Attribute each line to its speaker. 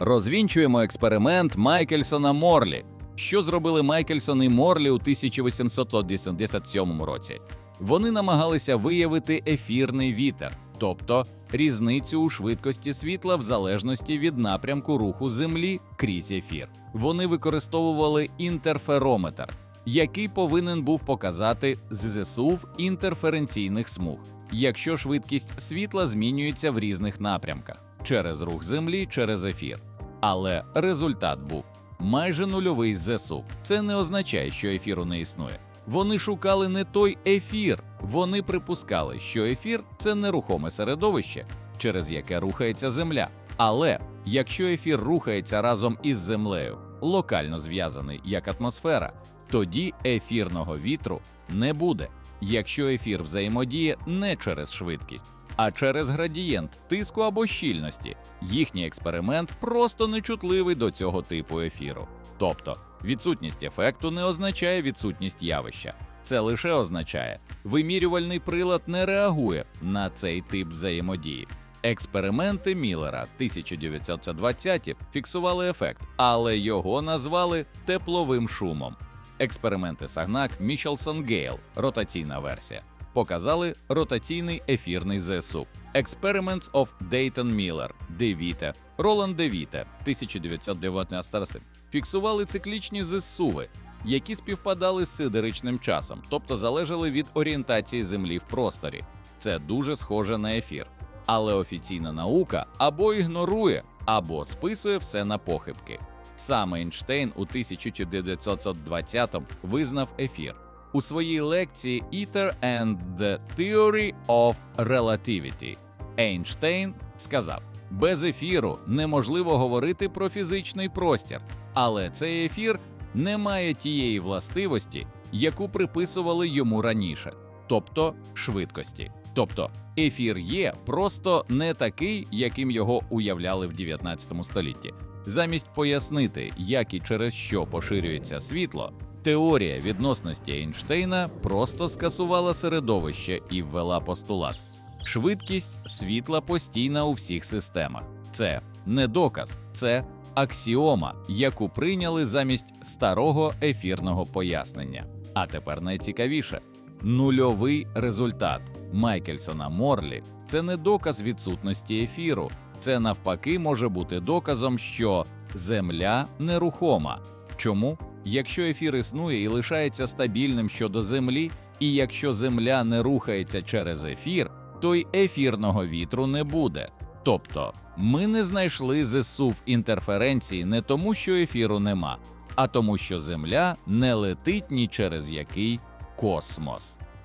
Speaker 1: Розвінчуємо експеримент Майкельсона Морлі. Що зробили Майкельсон і Морлі у 1887 році? Вони намагалися виявити ефірний вітер, тобто різницю у швидкості світла в залежності від напрямку руху Землі крізь ефір. Вони використовували інтерферометр, який повинен був показати зсув інтерференційних смуг, якщо швидкість світла змінюється в різних напрямках через рух Землі через ефір. Але результат був майже нульовий ЗСУ. Це не означає, що ефіру не існує. Вони шукали не той ефір, вони припускали, що ефір це нерухоме середовище, через яке рухається Земля. Але якщо ефір рухається разом із Землею, локально зв'язаний як атмосфера, тоді ефірного вітру не буде, якщо ефір взаємодіє не через швидкість, а через градієнт тиску або щільності. Їхній експеримент просто нечутливий до цього типу ефіру. Тобто, відсутність ефекту не означає відсутність явища. Це лише означає, вимірювальний прилад не реагує на цей тип взаємодії. Експерименти Міллера 1920 фіксували ефект, але його назвали тепловим шумом. Експерименти Сагнак Мічелсон Гейл, ротаційна версія, показали ротаційний ефірний ЗСУ. Experiments of Dayton Miller, Девіте, Роланд Девіте, 1919 фіксували циклічні зсуви, які співпадали з сидеричним часом, тобто залежали від орієнтації Землі в просторі. Це дуже схоже на ефір. Але офіційна наука або ігнорує, або списує все на похибки. Саме Ейнштейн у 1920-му визнав ефір у своїй лекції Ether and the Theory of Relativity. Ейнштейн сказав: без ефіру неможливо говорити про фізичний простір, але цей ефір не має тієї властивості, яку приписували йому раніше, тобто швидкості. Тобто ефір є просто не такий, яким його уявляли в 19 столітті. Замість пояснити, як і через що поширюється світло, теорія відносності Ейнштейна просто скасувала середовище і ввела постулат. Швидкість світла постійна у всіх системах. Це не доказ, це аксіома, яку прийняли замість старого ефірного пояснення. А тепер найцікавіше нульовий результат Майкельсона Морлі це не доказ відсутності ефіру, це навпаки може бути доказом, що Земля нерухома. Чому? Якщо ефір існує і лишається стабільним щодо Землі, і якщо Земля не рухається через ефір, то й ефірного вітру не буде. Тобто, ми не знайшли зсув інтерференції не тому, що ефіру нема, а тому, що Земля не летить ні через який космос.